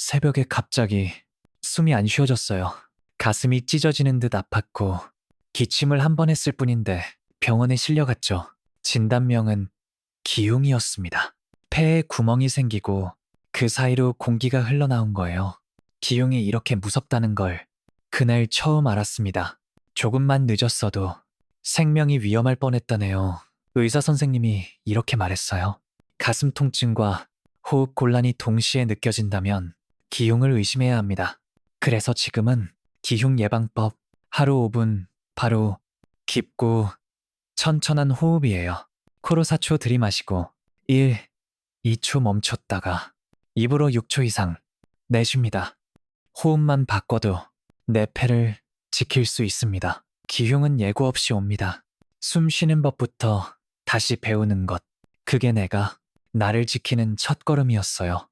새벽에 갑자기 숨이 안 쉬어졌어요. 가슴이 찢어지는 듯 아팠고 기침을 한 번 했을 뿐인데 병원에 실려갔죠. 진단명은 기흉이었습니다. 폐에 구멍이 생기고 그 사이로 공기가 흘러나온 거예요. 기흉이 이렇게 무섭다는 걸 그날 처음 알았습니다. 조금만 늦었어도 생명이 위험할 뻔했다네요. 의사 선생님이 이렇게 말했어요. 가슴 통증과 호흡 곤란이 동시에 느껴진다면 기흉을 의심해야 합니다. 그래서 지금은 기흉 예방법 하루 5분 바로 깊고 천천한 호흡이에요. 코로 4초 들이마시고 1, 2초 멈췄다가 입으로 6초 이상 내쉽니다. 호흡만 바꿔도 내 폐를 지킬 수 있습니다. 기흉은 예고 없이 옵니다. 숨 쉬는 법부터 다시 배우는 것. 그게 내가 나를 지키는 첫 걸음이었어요.